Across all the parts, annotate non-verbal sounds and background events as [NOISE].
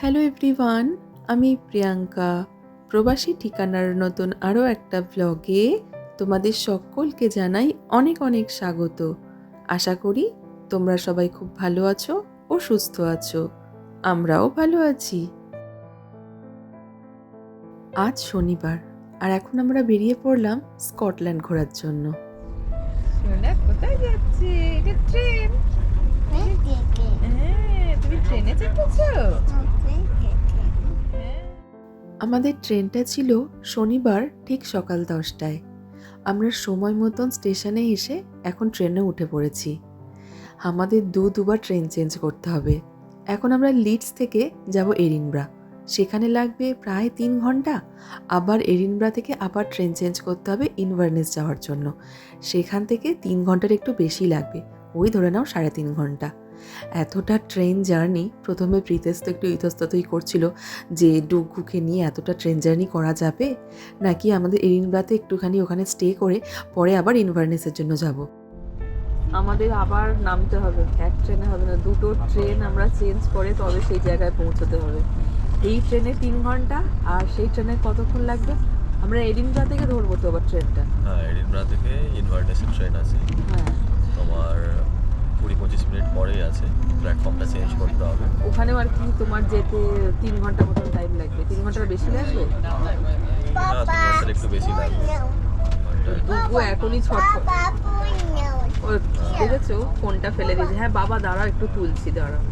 Hello everyone আমি প্রিয়াঙ্কা। প্রবাসী ঠিকানার নতুন আরও একটা ব্লগে তোমাদের সকলকে জানাই অনেক অনেক স্বাগত। আশা করি তোমরা সবাই খুব ভালো আছো ও সুস্থ আছো। আমরাও ভালো আছি। আজ শনিবার আর এখন আমরা বেরিয়ে পড়লাম স্কটল্যান্ড ঘোরার জন্য। কোথায় যাচ্ছে? এটা ট্রেন। হ্যাঁ তুমি ট্রেনে চেপেছো? আমাদের ট্রেনটা ছিল শনিবার ঠিক সকাল দশটায়। আমরা সময় মতন স্টেশনে এসে এখন ট্রেনে উঠে পড়েছি। আমাদের দু দুবার ট্রেন চেঞ্জ করতে হবে। এখন আমরা লিডস থেকে যাব এরিনব্রা। সেখানে লাগবে প্রায় তিন ঘণ্টা। আবার এরিনব্রা থেকে আবার ট্রেন চেঞ্জ করতে হবে ইনভারনেস যাওয়ার জন্য। সেখান থেকে তিন ঘণ্টার একটু বেশি লাগবে। ওই ধরে নাও সাড়ে তিন ঘণ্টা। এতটা ট্রেন জার্নি প্রথমে প্রীতেশ তো একটু ইতস্ততই করছিল যে ডুগুকে নিয়ে এতটা ট্রেন জার্নি করা যাবে? নাকি আমাদের এরিনব্রাতে একটুখানি ওখানে স্টে করে পরে আবার ইনভারনেসের জন্য যাব? আমাদের আবার নামতে হবে। এক ট্রেনে হবে না দুটো ট্রেন আমরা চেঞ্জ করে তবে সেই জায়গায় পৌঁছতে হবে। এই ট্রেনে তিন ঘণ্টা আর সেই ট্রেনে কতক্ষণ লাগবে? আমরা এডিনব্রা থেকে ধরবো তো আবার ট্রেনটা হ্যাঁ এডিনব্রা থেকে ইনভার্টেসের ট্রেন আছে। হ্যাঁ। তোমার কুড়ি পঁচিশ মিনিট পরেই আছে। প্ল্যাটফর্মটা চেঞ্জ করতে হবে। ওখানেও আর কি তোমার যেতে তিন ঘণ্টা মতন টাইম লাগবে। তিন ঘণ্টার বেশি লাগবে? না তিন ঘণ্টার একটু বেশি লাগবে। দুগু এখনই ছটফট। দেখেছ? ফোনটা ফেলে দিয়েছে। হ্যাঁ বাবা দাঁড়াও একটু তুলছি দাঁড়াও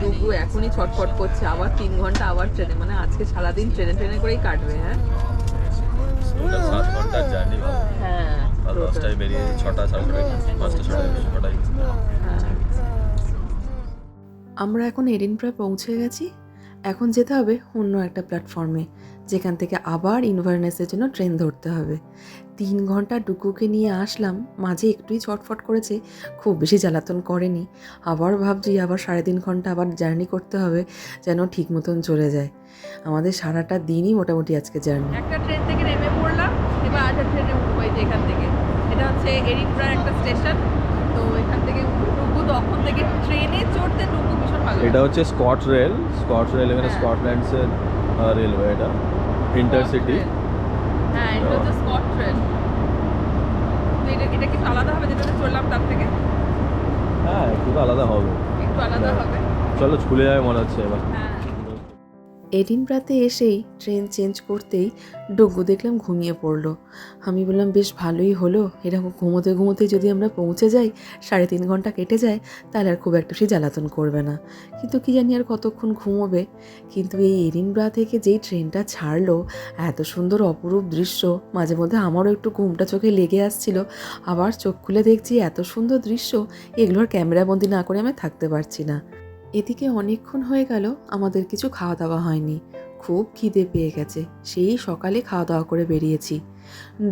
দুগু এখনই ছটফট করছে। আবার তিন ঘণ্টা আবার ট্রেনে। মানে আজকে সারাদিন ট্রেনে ট্রেনে করেই কাটবে হ্যাঁ? হ্যাঁ। দশটায় বেরিয়ে ছটা সাড়ে ছটায় পাঁচটা ছটায় ছটায়। আমরা এখন এডিনপ্রায় পৌঁছে গেছি। এখন যেতে হবে অন্য একটা প্ল্যাটফর্মে যেখান থেকে আবার ইনভারনেসের জন্য ট্রেন ধরতে হবে। তিন ঘণ্টা ডুকুকে নিয়ে আসলাম মাঝে একটুই ছটফট করেছে খুব বেশি জ্বালাতন করেনি। আবার ভাবছি আবার সাড়ে তিন ঘণ্টা আবার জার্নি করতে হবে যেন ঠিক মতন চলে যায়। আমাদের সারাটা দিনই মোটামুটি আজকে জার্নি একটা ট্রেন থেকে নেমে পড়লাম এবার আরেকটা ট্রেনে উঠবো এই যে এখান থেকে। এটা হচ্ছে এরিনব্রার একটা স্টেশন। তো এখান থেকে ডুবু তখন থেকে ট্রেনে চড়তে ডুবু ভীষণ ভালো এটা হচ্ছে স্কট রেল স্কট রেল এখানে। স্কটল্যান্ডসের রেলওয়ে এটা। ইন্টারসিটি হ্যাঁ এটা হচ্ছে স্কট তো এটা এটা কি আলাদা হবে যেটাতে চড়লাম তার থেকে? হ্যাঁ একটু আলাদা হবে। একটু আলাদা হ্যাঁ। হবে। চলো খুলে যাবে মনে হচ্ছে এবার। হ্যাঁ। এডিনব্রাতে এসেই ট্রেন চেঞ্জ করতেই ডুগু দেখলাম ঘুমিয়ে পড়ল। আমি বললাম, বেশ ভালোই হলো। এরকম ঘুমোতে ঘুমোতে যদি আমরা পৌঁছে যাই, সাড়ে তিন ঘণ্টা কেটে যায়, তাহলে আর খুব একটা সে জ্বালাতন করবে না। কিন্তু কি জানি আর কতক্ষণ ঘুমোবে। কিন্তু এই এডিনব্রা থেকে যেই ট্রেনটা ছাড়লো, এত সুন্দর অপরূপ দৃশ্য। মাঝে মধ্যে আমারও একটু ঘুমটা চোখে লেগে আসছিল। আবার চোখ খুলে দেখছি এত সুন্দর দৃশ্য এগুলোর ক্যামেরাবন্দি না করে আমি থাকতে পারছি না। এদিকে অনেকক্ষণ হয়ে গেল, আমাদের কিছু খাওয়া দাওয়া হয়নি। খুব খিদে পেয়ে গেছে, সেই সকালে খাওয়া দাওয়া করে বেরিয়েছি।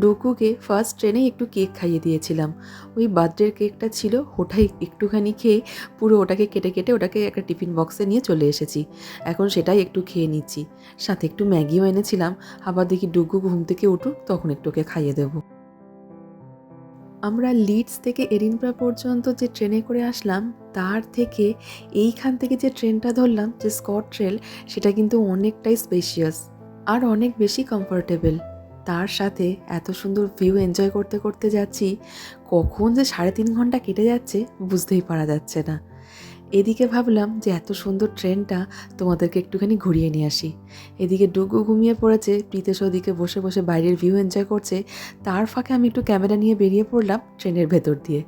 ডুকুকে ফার্স্ট ট্রেনে একটু কেক খাইয়ে দিয়েছিলাম। ওই বার্থডের কেকটা ছিল, ওটাই একটুখানি খেয়ে পুরো ওটাকে কেটে কেটে ওটাকে একটা টিফিন বক্সে নিয়ে চলে এসেছি। এখন সেটাই একটু খেয়ে নিচ্ছি। সাথে একটু ম্যাগিও এনেছিলাম, আবার দেখি ডুগু ঘুম থেকে উঠুক, তখন একটু ওকে খাইয়ে দেবো। আমরা লিডস থেকে এরিনপ্রা পর্যন্ত যে ট্রেনে করে আসলাম, তার থেকে এইখান থেকে যে ট্রেনটা ধরলাম, যে স্কট ট্রেল, সেটা কিন্তু অনেকটাই স্পেশিয়াস আর অনেক বেশি কমফোর্টেবল তার সাথে এত সুন্দর ভিউ এনজয় করতে করতে যাচ্ছি, কখন যে সাড়ে তিন ঘণ্টা কেটে যাচ্ছে, বুঝতেই পারা যাচ্ছে না। এদিকে ভাবলাম যে এত সুন্দর ট্রেনটা তোমাদেরকে একটুখানি ঘুরিয়ে নিয়ে আসি। এদিকে ডুগু ঘুমিয়ে পড়েছে, প্রীতেশ ওদিকে বসে বসে বাইরের ভিউ এনজয় করছে। তার ফাঁকে আমি একটু ক্যামেরা নিয়ে বেরিয়ে পড়লাম ট্রেনের ভেতর দিয়ে।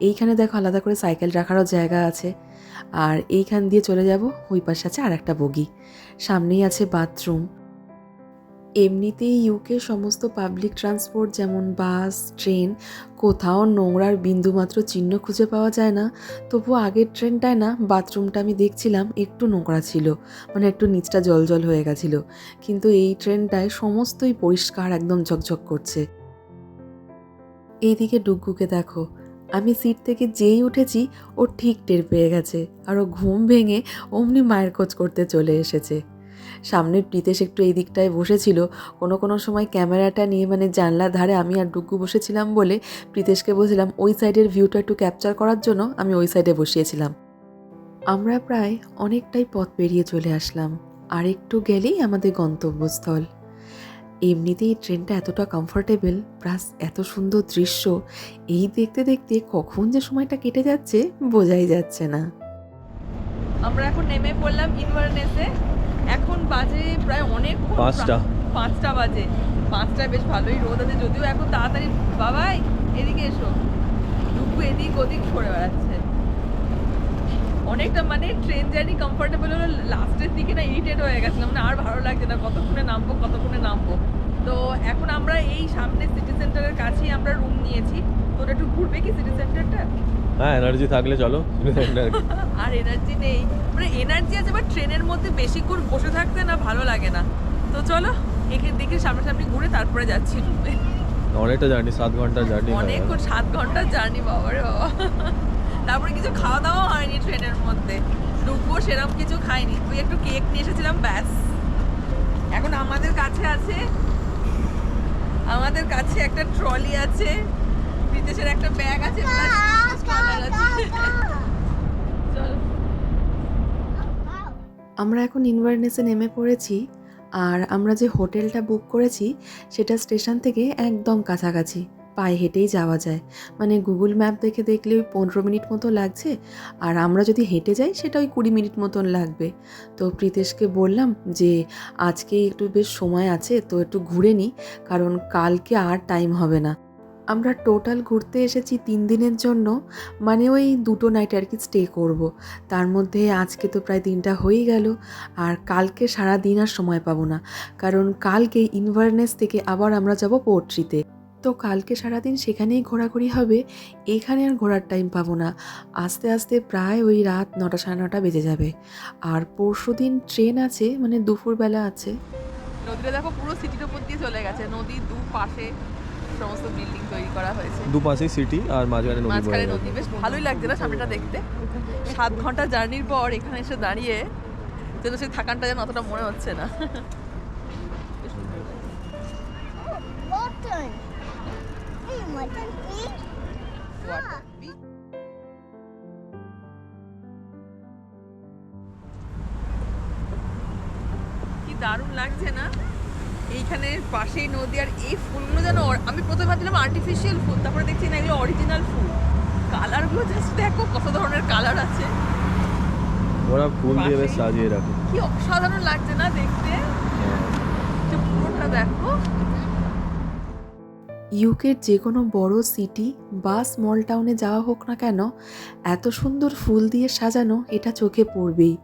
এইখানে দেখো আলাদা করে সাইকেল রাখারও জায়গা আছে। আর এইখান দিয়ে চলে যাব, ওই পাশে আছে আর একটা বগি। সামনেই আছে বাথরুম এমনিতেই ইউকে সমস্ত পাবলিক ট্রান্সপোর্ট যেমন বাস ট্রেন কোথাও নোংরার বিন্দুমাত্র চিহ্ন খুঁজে পাওয়া যায় না। তবু আগের ট্রেনটায় না, বাথরুমটা আমি দেখছিলাম, একটু নোংরা ছিল মানে একটু নিচটা জল জল হয়ে গেছিল। কিন্তু এই ট্রেনটায় সমস্তই পরিষ্কার, একদম ঝকঝক করছে। এইদিকে ডুগ্গুকে দেখো, আমি সিট থেকে যেই উঠেছি, ও ঠিক টের পেয়ে গেছে, আর ও ঘুম ভেঙে অমনি মায়ের খোঁজ করতে চলে এসেছে। সামনের প্রীতেশ একটু এই দিকটায় বসেছিল। কোনো কোনো সময় ক্যামেরাটা নিয়ে মানে জানলার ধারে আমি আর ডুগ্গু বসেছিলাম বলে প্রীতেশকে বলছিলাম, ওই সাইডের ভিউটা একটু ক্যাপচার করার জন্য আমি ওই সাইডে বসিয়েছিলাম। আমরা প্রায় অনেকটাই পথ পেরিয়ে চলে আসলাম। আর একটু গেলেই আমাদের গন্তব্যস্থল। এমনিতেই ট্রেনটা এতটা কমফোর্টেবল প্লাস এত সুন্দর দৃশ্য, এই দেখতে দেখতে কখন যে সময়টা কেটে যাচ্ছে বোঝাই যাচ্ছে না। আমরা এখন নেমে পড়লাম ইনভারনেসে এখন বাজে প্রায় অনেক পাঁচটা। পাঁচটা বাজে। পাঁচটায় বেশ ভালোই রোদ আছে যদিও এখন তাড়াতাড়ি বাবাই এদিকে এসো। ডুবু এদিক ওদিক সরে বেড়াচ্ছে। অনেকটা মানে ট্রেন জার্নি কমফোর্টেবল হলো লাস্টের দিকে না ইরিটেট হয়ে গেছিলাম না আর ভালো লাগছে না কতক্ষণে নামবো কতক্ষণে নামবো। তো এখন আমরা এই সামনে সিটি সেন্টারের কাছেই আমরা রুম নিয়েছি। তো ওটা একটু ঘুরবে কি সিটি সেন্টারটা হ্যাঁ এনার্জি থাকলে চলো। [LAUGHS] আর এনার্জি নেই। মানে এনার্জি আছে বাট ট্রেনের মধ্যে বেশিক্ষণ বসে থাকতে না ভালো লাগে না। তো চলো এখানে দেখে সামনাসামনি ঘুরে তারপরে যাচ্ছি রুমে। অনেকটা জার্নি সাত ঘণ্টার জার্নি অনেকক্ষণ সাত ঘণ্টার জার্নি বাবা রে বাবা। [LAUGHS] তারপরে কিছু খাওয়া দাওয়া হয়নি ট্রেনের মধ্যে। ডুববো সেরকম কিছু খাইনি তুই একটু কেক নিয়ে এসেছিলাম ব্যাস। এখন আমাদের কাছে আছে আমাদের কাছে একটা ট্রলি আছে। বিদেশের একটা ব্যাগ আছে আমরা এখন ইনভারনেসে নেমে পড়েছি আর আমরা যে হোটেলটা বুক করেছি, সেটা স্টেশন থেকে একদম কাছাকাছি। পায়ে হেঁটেই যাওয়া যায়। মানে গুগল ম্যাপ দেখে দেখলে ওই পনেরো মিনিট মতো লাগছে, আর আমরা যদি হেঁটে যাই, সেটা ওই কুড়ি মিনিট মতন লাগবে। তো প্রীতেশকে বললাম যে আজকে একটু বেশ সময় আছে, তো একটু ঘুরে নিই কারণ কালকে আর টাইম হবে না। আমরা টোটাল ঘুরতে এসেছি তিন দিনের জন্য মানে ওই দুটো নাইট আর কি স্টে করব। তার মধ্যে আজকে তো প্রায় দিনটা হয়েই গেল, আর কালকে সারা দিন আর সময় পাবো না, কারণ কালকে ইনভারনেস থেকে আবার আমরা যাব পোর্ট্রিতে তো কালকে সারাদিন সেখানেই ঘোরাঘুরি হবে, এখানে আর ঘোরার টাইম পাবো না, আস্তে আস্তে প্রায় ওই রাত নটা সাড়ে নটা বেজে যাবে। আর পরশু দিন ট্রেন আছে মানে দুপুরবেলা আছে। নদীটা দেখো পুরো সিটির উপর দিয়ে চলে গেছে, নদীর দু পাশে সমস্ত বিল্ডিং তৈরি করা হয়েছে। দুপাশেই সিটি আর মাঝখানে নদী মাঝখানে নদী বেশ ভালোই লাগছে না সামনেটা দেখতে। সাত ঘণ্টা জার্নির পর এখানে এসে দাঁড়িয়ে যেন সেই থাকানটা যেন অতটা মনে হচ্ছে না. কি দারুণ লাগছে না? এইখানে পাশেই নদী আর এই ফুলগুলো যেন আমি প্রথমে ভাবছিলাম আর্টিফিশিয়াল ফুল তারপরে দেখছি না এগুলো অরিজিনাল ফুল। কালারগুলো জাস্ট দেখো কত ধরনের কালার আছে। ওরা ফুল দিয়ে বেশ সাজিয়ে রাখে। কি অসাধারণ লাগছে না দেখতে? হ্যাঁ। পুরোটা দেখো। ইউকের যে কোনো বড় সিটি বা স্মল টাউনে যাওয়া হোক না কেন এত সুন্দর ফুল দিয়ে সাজানো এটা চোখে পড়বেই।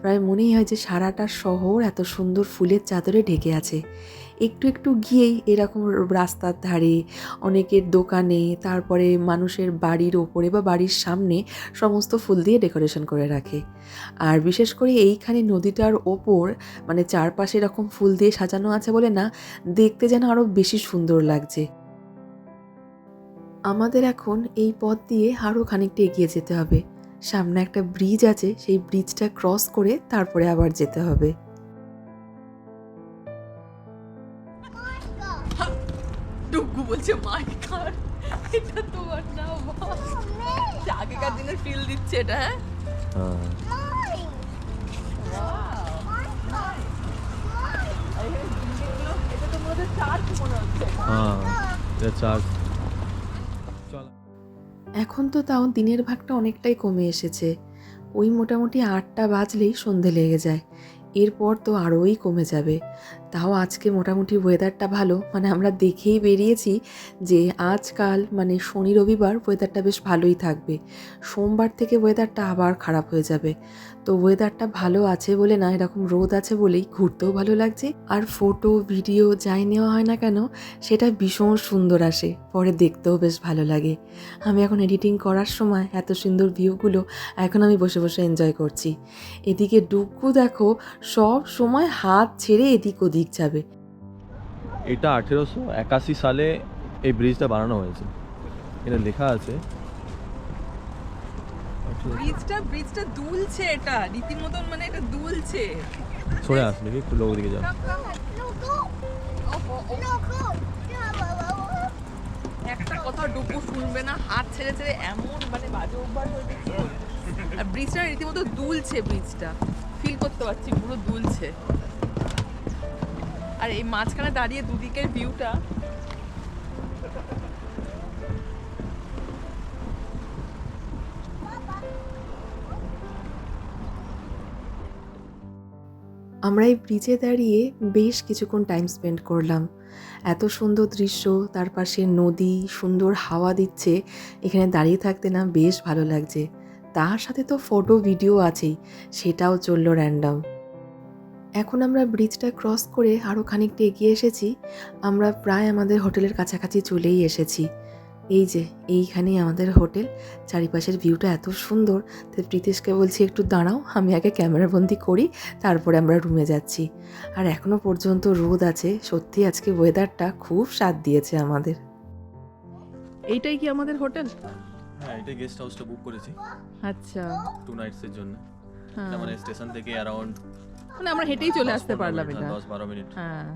প্রায় মনেই হয় যে সারাটা শহর এত সুন্দর ফুলের চাদরে ঢেকে আছে। একটু একটু গিয়েই এরকম রাস্তার ধারে, অনেকের দোকানে, তারপরে মানুষের বাড়ির ওপরে বা বাড়ির সামনে সমস্ত ফুল দিয়ে ডেকোরেশন করে রাখে। আর বিশেষ করে এইখানে নদীটার ওপর মানে চারপাশে এরকম ফুল দিয়ে সাজানো আছে বলে না, দেখতে যেন আরও বেশি সুন্দর লাগছে। আমাদের এখন এই পথ দিয়ে আরও খানিকটা এগিয়ে যেতে হবে। সামনে একটা ব্রিজ আছে, সেই ব্রিজটা ক্রস করে তারপরে আবার যেতে হবে। বলছে মাই গড এটা তোমার না। আগেকার দিনের ফিল দিচ্ছে এটা হ্যাঁ হ্যাঁ মনে মনে হ্যাঁ? এখন তো তাও দিনের ভাগটা অনেকটাই কমে এসেছে। ওই মোটামুটি আটটা বাজলেই সন্ধে লেগে যায়। এরপর তো আরোই কমে যাবে। তাও আজকে মোটামুটি ওয়েদারটা ভালো। মানে আমরা দেখেই বেরিয়েছি যে আজকাল মানে শনি, রবিবার ওয়েদারটা বেশ ভালোই থাকবে। সোমবার থেকে ওয়েদারটা আবার খারাপ হয়ে যাবে। তো ওয়েদারটা ভালো আছে বলে না, এরকম রোদ আছে বলেই ঘুরতেও ভালো লাগছে। আর ফটো ভিডিও যাই নেওয়া হয় না কেন, সেটা ভীষণ সুন্দর আসে। পরে দেখতেও বেশ ভালো লাগে। আমি এখন এডিটিং করার সময় এত সুন্দর ভিউগুলো এখন আমি বসে বসে এনজয় করছি। এদিকে ডুগু দেখো, সব সময় হাত ছেড়ে এদিক ওদিক যাবে। এটা আঠেরোশো একাশি সালে এই ব্রিজটা বানানো হয়েছে। এটা লেখা আছে। ব্রিজটা ব্রিজটা দুলছে এটা। রীতিমতন মানে এটা দুলছে। সরে আসলে কি একটু লোক দিকে যাও. একটা কথা ডুবু শুনবে না হাত ছেড়ে ছেড়ে এমন মানে বাজে অভ্যাস হয়ে গেছে। আর ব্রিজটা রীতিমতো দুলছে ব্রিজটা। ফিল করতে পারছি পুরো দুলছে। আর এই মাঝখানে দাঁড়িয়ে দুদিকের ভিউটা আমরা এই ব্রিজে দাঁড়িয়ে বেশ কিছুক্ষণ টাইম স্পেন্ড করলাম। এত সুন্দর দৃশ্য, তার পাশে নদী, সুন্দর হাওয়া দিচ্ছে, এখানে দাঁড়িয়ে থাকতে না বেশ ভালো লাগছে। তার সাথে তো ফটো ভিডিও আছেই, সেটাও চলল র্যান্ডাম এখন আমরা ব্রিজটা ক্রস করে আরও খানিকটা এগিয়ে এসেছি আমরা প্রায় আমাদের হোটেলের কাছাকাছি চলেই এসেছি। এই যে এইখানেই আমাদের হোটেল চারিপাশের ভিউটা এত সুন্দর। তো প্রীতিশকে বলছি একটু দাঁড়াও আমি আগে ক্যামেরাবন্দি করি তারপরে আমরা রুমে যাচ্ছি। আর এখনও পর্যন্ত রোদ আছে সত্যি আজকে ওয়েদারটা খুব স্বাদ দিয়েছে আমাদের। এইটাই কি আমাদের হোটেল? হ্যাঁ এটা গেস্ট হাউসটা বুক করেছি। আচ্ছা। টু নাইটসের জন্য। হ্যাঁ। মানে স্টেশন থেকে অ্যারাউন্ড মানে আমরা হেঁটেই চলে আসতে পারলাম এটা। দশ বারো মিনিট। হ্যাঁ।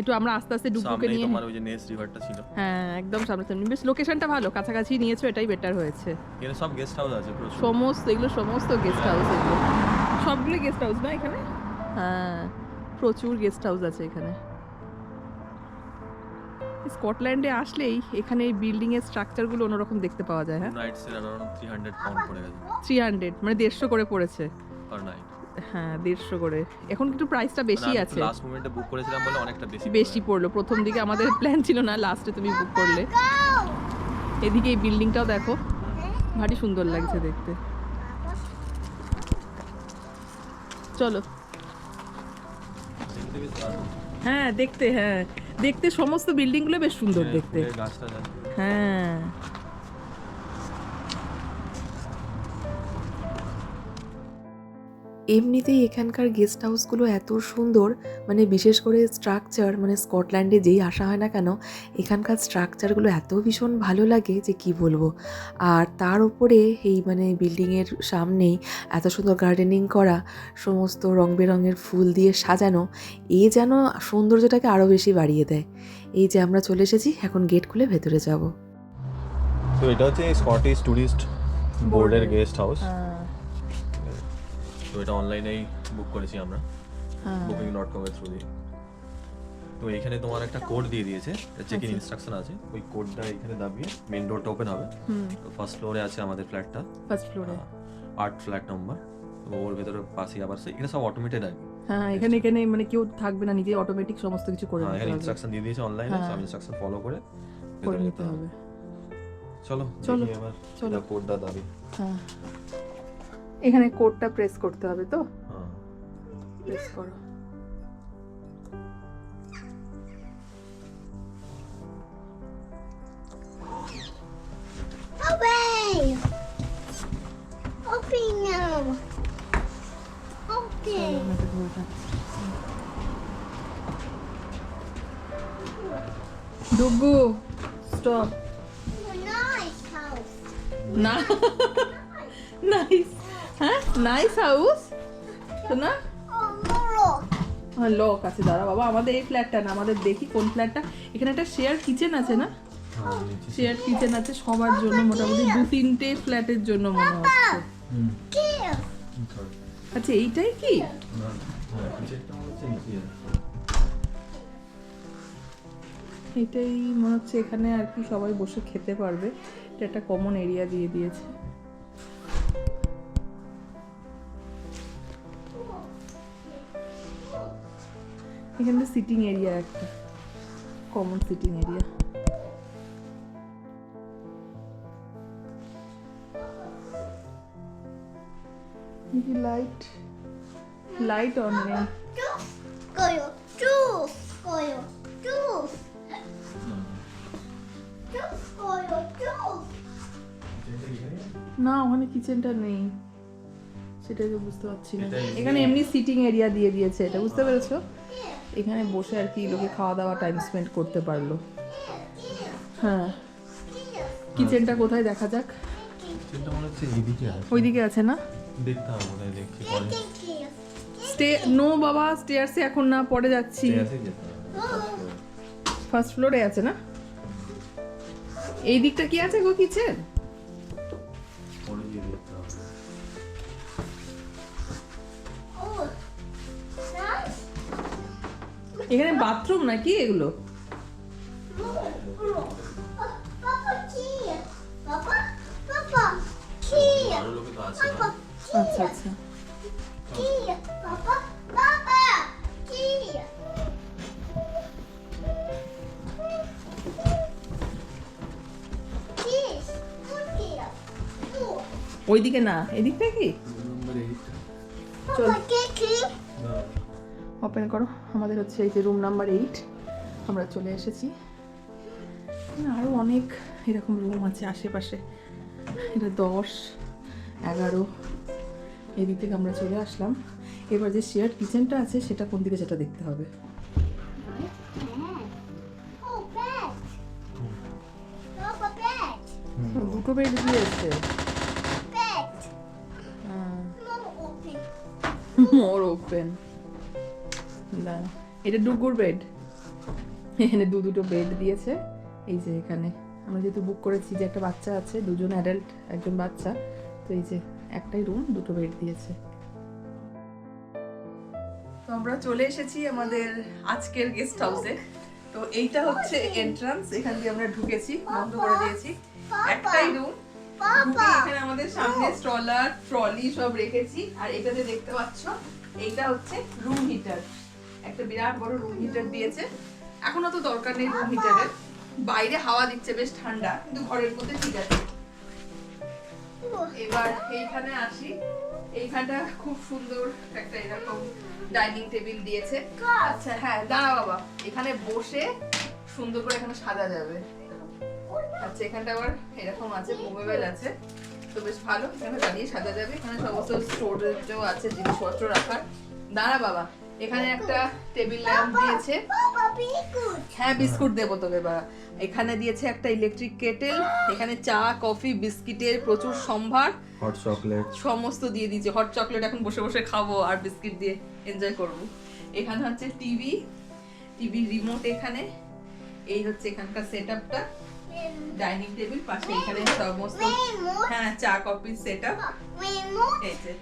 একটু আমরা আস্তে আস্তে ডুবুকে নিয়ে। তোমার ওই যে নেস রিভারটা ছিল। হ্যাঁ একদম সামনে সামনে বেশ লোকেশনটা ভালো কাছাকাছি নিয়েছো এটাই বেটার হয়েছে। এখানে সব গেস্ট হাউস আছে প্রচুর। সমস্ত এগুলো সমস্ত গেস্ট হাউস এগুলো। সবগুলো গেস্ট হাউস না এখানে? হ্যাঁ প্রচুর গেস্ট হাউস আছে এখানে। স্কটল্যান্ডে আসলেই এখানে এই বিল্ডিং এর স্ট্রাকচারগুলো অন্যরকম দেখতে পাওয়া যায় হ্যাঁ। নাইটসের অ্যারাউন্ড থ্রি হান্ড্রেড পাউন্ড পড়ে গেছে। থ্রি হান্ড্রেড মানে দেড়শো করে পড়েছে। পার নাইট হ্যাঁ দেড়শো করে। এখন কিন্তু প্রাইসটা বেশি আছে। লাস্ট মোমেন্টে বুক করেছিলাম বলে অনেকটা বেশি বেশি পড়ল। প্রথম দিকে আমাদের প্ল্যান ছিল না লাস্টে তুমি বুক করলে। এদিকে এই বিল্ডিংটাও দেখো। ভারী সুন্দর লাগছে দেখতে। চলো। হ্যাঁ দেখতে হ্যাঁ। দেখতে সমস্ত বিল্ডিংগুলো বেশ সুন্দর হ্যাঁ, দেখতে। হ্যাঁ। এমনিতেই এখানকার গেস্ট হাউসগুলো এত সুন্দর মানে বিশেষ করে স্ট্রাকচার মানে স্কটল্যান্ডে যেই আসা হয় না কেন এখানকার স্ট্রাকচারগুলো এত ভীষণ ভালো লাগে যে কি বলব। আর তার উপরে এই মানে বিল্ডিংয়ের সামনেই এত সুন্দর গার্ডেনিং করা সমস্ত রং বেরঙের ফুল দিয়ে সাজানো এ যেন সৌন্দর্যটাকে আরও বেশি বাড়িয়ে দেয়। এই যে আমরা চলে এসেছি এখন গেট খুলে ভেতরে যাব। তো এটা হচ্ছে স্কটিশ টুরিস্ট বোর্ডের গেস্ট হাউস হ্যাঁ। তো এটা অনলাইনেই বুক করেছি আমরা বুকিং ডট কমের থ্রু দিয়ে। তো এখানে তোমার একটা কোড দিয়ে দিয়েছে চেক ইন ইনস্ট্রাকশন আছে। ওই কোডটা এখানে দাবিয়ে মেন ডোরটা ওপেন হবে। হুম। তো ফার্স্ট ফ্লোরে আছে আমাদের ফ্ল্যাটটা ফার্স্ট ফ্লোরে আট ফ্ল্যাট নাম্বার তো ওর ভেতরে পাশে আবার সে এখানে সব অটোমেটেড আর হ্যাঁ এখানে এখানে মানে কেউ থাকবে না নিজে অটোমেটিক সমস্ত কিছু করে হ্যাঁ ইনস্ট্রাকশন দিয়ে দিয়েছে অনলাইনে হ্যাঁ। সব ইনস্ট্রাকশন ফলো করে করে নিতে হবে। চলো চলো, এবার চলো। কোডটা দাবি। হ্যাঁ। এখানে কোডটা প্রেস করতে হবে তো? হ্যাঁ। প্রেস করো। Nice house. না [LAUGHS] নাইস হ্যাঁ নাইস হাউস না হ্যাঁ লক আছে, দাঁড়া বাবা, আমাদের এই ফ্ল্যাটটা না, আমাদের দেখি কোন ফ্ল্যাটটা এখানে একটা শেয়ার কিচেন আছে না? শেয়ার কিচেন আছে, সবার জন্য মোটামুটি দু, তিনটে ফ্ল্যাটের জন্য মনে হচ্ছে। আচ্ছা এইটাই কি? এটাই মনে হচ্ছে এখানে আর কি সবাই বসে খেতে পারবে। এটা একটা কমন এরিয়া দিয়ে দিয়েছে। এখানে সিটিং এরিয়া একটা common sitting area light light on নেই. না ওখানে কিচেনটা নেই। সেটাই তো বুঝতে পারছি না। এখানে এমনি সিটিং এরিয়া দিয়ে দিয়েছে এটা বুঝতে পেরেছ? এখানে বসে আর কি লোকে খাওয়া দাওয়া টাইম স্পেন্ড করতে পারল। হ্যাঁ। কিচেনটা কোথায় দেখা যাক? সেটা মনে হচ্ছে এদিকে আছে। ওইদিকে আছে না? দেখতে হবে দেখছি পরে। স্টে নো বাবা স্টেয়ার্সে এখন না পরে যাচ্ছি। ফার্স্ট ফ্লোরে আছে না? এই দিকটা কি আছে গো কিচেন এখানে বাথরুম নাকি এগুলো? ওইদিকে না এদিকটা কি? ওপেন করো। আমাদের হচ্ছে এই যে রুম নাম্বার এইট আমরা চলে এসেছি। আরও অনেক এরকম রুম আছে আশেপাশে। এটা দশ এগারো এদিক থেকে আমরা চলে আসলাম। এবার যে শেয়ার কিচেনটা আছে সেটা কোন দিকে সেটা দেখতে হবে. দুটো বেড দিয়েছে. মোর ওপেন না এটা ডুগুর বেড এখানে দু দুটো বেড দিয়েছে। এই যে এখানে আমরা যেহেতু বুক করেছি যে একটা বাচ্চা আছে, দুজন অ্যাডাল্ট একজন বাচ্চা, তো এই যে একটাই রুম দুটো বেড দিয়েছে। তো আমরা চলে এসেছি আমাদের আজকের গেস্ট হাউসে তো এইটা হচ্ছে এন্ট্রান্স এখান দিয়ে আমরা ঢুকেছি, বন্ধ করে দিয়েছি। একটাই রুম এখানে আমাদের সামনে স্ট্রলার ট্রলি সব রেখেছি। আর এটাতে দেখতে পাচ্ছ, এইটা হচ্ছে রুম হিটার একটা বিরাট বড় রুম হিটার দিয়েছে। এখনও তো দরকার নেই রুম হিটারের বাইরে হাওয়া দিচ্ছে, বেশ ঠান্ডা। কিন্তু ঘরের মধ্যে ঠিক আছে এবার এইখানে আসি। এইখানটা খুব সুন্দর একটা এরকম ডাইনিং টেবিল দিয়েছে। আচ্ছা হ্যাঁ দাঁড়া বাবা। এখানে বসে সুন্দর করে এখানে সাজা যাবে। আচ্ছা এখানটা আবার এরকম আছে মোবাইল আছে। তো বেশ ভালো। এখানে দাঁড়িয়ে সাজা যাবে। এখানে সমস্ত স্টোরেজও আছে, জিনিসপত্র রাখার। দাঁড়া বাবা। এখানে একটা টেবিল ল্যাম্প দিয়েছে. হ্যাঁ বিস্কুট দেবো তোকে বা এখানে দিয়েছে একটা ইলেকট্রিক কেটেল এখানে চা কফি বিস্কিটের প্রচুর সম্ভার। হট চকলেট সমস্ত দিয়ে দিয়েছে। হট চকলেট এখন বসে বসে খাব আর বিস্কিট দিয়ে এনজয় করব। এখানে হচ্ছে টিভি টিভি রিমোট এখানে। এই হচ্ছে এখানকার সেট আপটা ডাইনিং টেবিল পাশে এখানে সমস্ত হ্যাঁ চা কফি সেট আপ এই যে।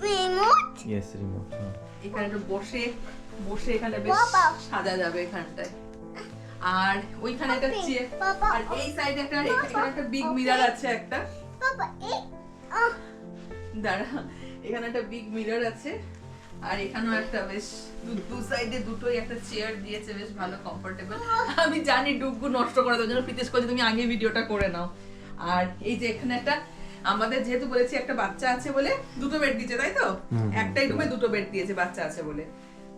Remote. ইয়েস রিমোট এখানে একটু বসে বসে এখানে বেশ সাজা যাবে এখানটায়। আর ওইখানে একটা চেয়ার আর এই সাইডে একটা এখানে একটা বিগ মিরর আছে একটা। eat. Oh, দাঁড়া এখানে একটা বিগ মিরর আছে আর এখানেও একটা বেশ দু- দু সাইডে দুটোই একটা চেয়ার দিয়েছে বেশ ভালো কমফোর্টেবল আমি জানি ডুগু নষ্ট করে দেওয়ার জন্য প্রীতেশ করছে তুমি আগে ভিডিওটা করে নাও। আর এই যে এখানে একটা আমাদের যেহেতু বলেছি একটা বাচ্চা আছে বলে দুটো বেড দিয়েছে তাই তো? একটাই রুমে দুটো বেড দিয়েছে বাচ্চা আছে বলে।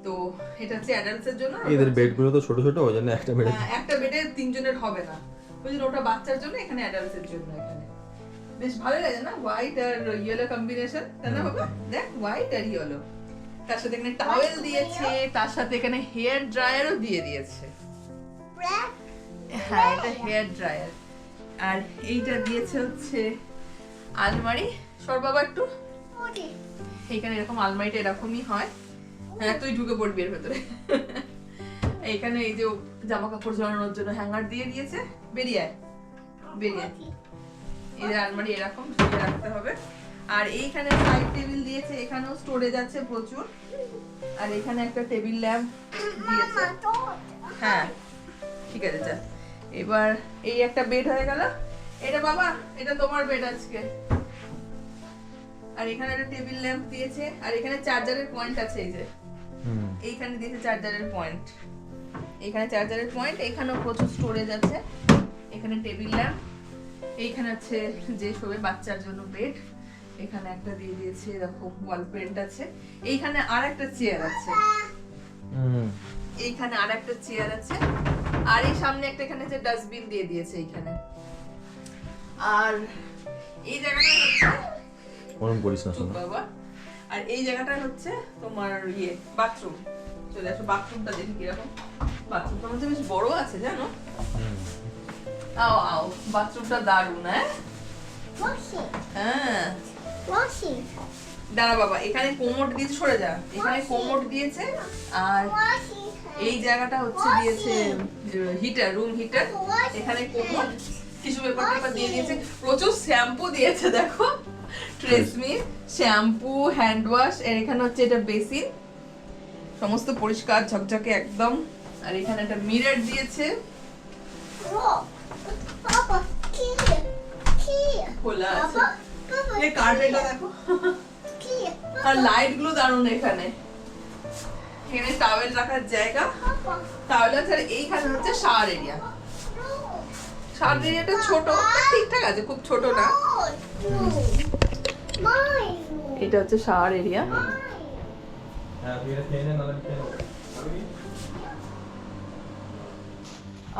তো এটা হচ্ছে অ্যাডাল্টস এর জন্য এদের ওটা বেডগুলো তো ছোট ছোট ওই জন্য একটা বেড হ্যাঁ, একটা বেডে তিনজনের হবে না। ওই জন্য ওটা বাচ্চার জন্য এখানে অ্যাডাল্টস এর জন্য এখানে। বেশ ভালো লাগে না? হোয়াইট আর ইয়েলো কম্বিনেশন তাই না বাবা? দেখ হোয়াইট আর ইয়েলো তার সাথে এখানে টাওয়েল দিয়েছে তার সাথে এখানে হেয়ার ড্রায়ারও দিয়ে দিয়েছে। হ্যাঁ এটা হেয়ার ড্রায়ার আর এইটা দিয়েছে হচ্ছে আলমারি সর বাবা একটু. এইখানে এরকম আলমারিটা এরকমই হয়। হ্যাঁ তুই ঢুকে পড়বি এর ভেতরে। এইখানে এই যে জামা কাপড় ঝরানোর জন্য হ্যাঙ্গার দিয়ে দিয়েছে। বেরিয়ে বেরিয়ে এই যে আলমারি এরকম ঝুলিয়ে রাখতে হবে। আর এইখানে সাইড টেবিল দিয়েছে এখানেও স্টোরেজ আছে প্রচুর। আর এখানে একটা টেবিল ল্যাম্প দিয়েছে. হ্যাঁ ঠিক আছে যা এবার এই একটা বেড হয়ে গেল। এটা বাবা এটা তোমার বেড আজকে। আর এখানে একটা টেবিল ল্যাম্প দিয়েছে আর এখানে চার্জারের পয়েন্ট আছে এই যে। এইখানে দিয়েছে চার্জারের পয়েন্ট এইখানে চার্জারের পয়েন্ট এখানেও প্রচুর স্টোরেজ আছে। এখানে টেবিল ল্যাম্প এইখানে আছে যে শোবে বাচ্চার জন্য বেড এখানে একটা দিয়ে দিয়েছে এরকম ওয়াল পেন্ট আছে। এইখানে আর একটা চেয়ার আছে। হুম। এইখানে আর একটা চেয়ার আছে। আর এই সামনে একটা এখানে যে ডাস্টবিন দিয়ে দিয়েছে এইখানে। আর এই জায়গাটা হচ্ছে ওরম করিস না শোনা বাবা। আর এই জায়গাটা হচ্ছে তোমার ইয়ে বাথরুম চলে আসো বাথরুমটা দেখি কীরকম। বাথরুমটা মধ্যে বেশ বড় আছে জানো? আও আও বাথরুমটা দারুণ হ্যাঁ. হ্যাঁ। দাঁড়া বাবা এখানে কোমোড দিয়েছে সরে যা। এখানে কোমোড দিয়েছে আর এই জায়গাটা হচ্ছে দিয়েছে হিটার রুম হিটার এখানে কোমর। কিছু পেপার টেপার দিয়ে দিয়েছে। প্রচুর শ্যাম্পু দিয়েছে, দেখো। ট্রেসমি শ্যাম্পু হ্যান্ড ওয়াশ এর এখানে হচ্ছে এটা বেসিন সমস্ত পরিষ্কার, ঝকঝকে একদম। আর এখানে একটা মিরর দিয়েছে. খোলা আছে। এই কার্পেটটা দেখো। আর লাইটগুলো দারুণ এখানে। এখানে টাওয়েল রাখার জায়গা। টাওয়েল আছে, আর এইখানে হচ্ছে শাওয়ার এরিয়া শাওয়ার এরিয়াটা ছোট ঠিকঠাক আছে খুব ছোট না। এটা হচ্ছে শাওয়ার এরিয়া. হ্যাঁ এটা?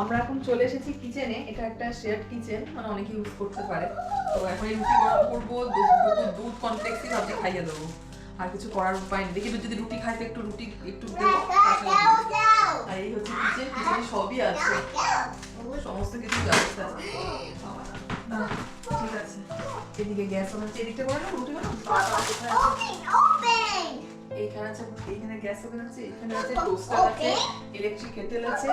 আমরা এখন চলে এসেছি কিচেনে এটা একটা শেয়ার কিচেন মানে অনেকে ইউজ করতে পারে। তো এখন এই রুটি গরম করব দুধ কমপ্লেক্সই ভাবছি খাইয়ে দেবো। আর কিছু করার উপায় নেই। দেখি যদি রুটি খাইতে একটু রুটি একটু দেবো. আর এই হচ্ছে কিচেন কিচেনে সবই আছে। সমস্ত কিছু ব্যবস্থা আছে ঠিক আছে। এদিকে গ্যাস ওভেন এদিকটা করে না রুটি বানাবো Open, open. এইখানে আছে। এইখানে গ্যাস ওভেন আছে এখানে আছে টোস্টার আছে ইলেকট্রিক কেটেল আছে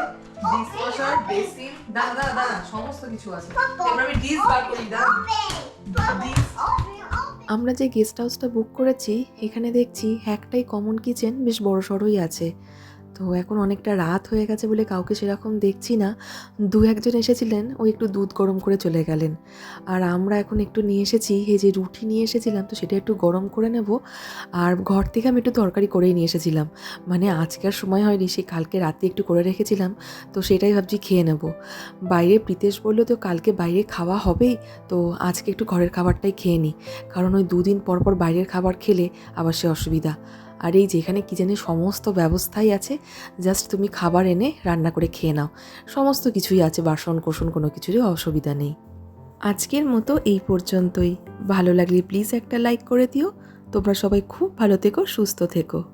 ডিশওয়াশার বেসিন দাঁড়া দাঁড়া দাঁড়া সমস্ত কিছু আছে। এবার আমি ডিশ বার করি দাঁড়া। Open. Papa, dish open, open. আমরা যে গেস্ট হাউসটা বুক করেছি এখানে দেখছি একটাই কমন কিচেন বেশ বড় সড়োই আছে। তো এখন অনেকটা রাত হয়ে গেছে বলে কাউকে সেরকম দেখছি না। দু একজন এসেছিলেন ওই একটু দুধ গরম করে চলে গেলেন। আর আমরা এখন একটু নিয়ে এসেছি, এই যে রুটি নিয়ে এসেছিলাম, তো সেটা একটু গরম করে নেব। আর ঘর থেকে আমি একটু তরকারি করেই নিয়ে এসেছিলাম। মানে আজকে আর সময় হয়নি সেই কালকে রাতে একটু করে রেখেছিলাম, তো সেটাই ভাবছি খেয়ে নেব। বাইরে প্রীতেশ বলল, তো কালকে বাইরে খাওয়া হবেই, তো আজকে একটু ঘরের খাবারটাই খেয়ে নিই কারণ ওই দুদিন পর পর বাইরের খাবার খেলে আবার সে অসুবিধা। আর এই যেখানে কিচেনে সমস্ত ব্যবস্থাই আছে জাস্ট তুমি খাবার এনে রান্না করে খেয়ে নাও। সমস্ত কিছুই আছে, বাসন কোষণ কোনো কিছুরই অসুবিধা নেই। আজকের মতো এই পর্যন্তই। ভালো লাগলে প্লিজ একটা লাইক করে দিও। তোমরা সবাই খুব ভালো থেকো, সুস্থ থেকো।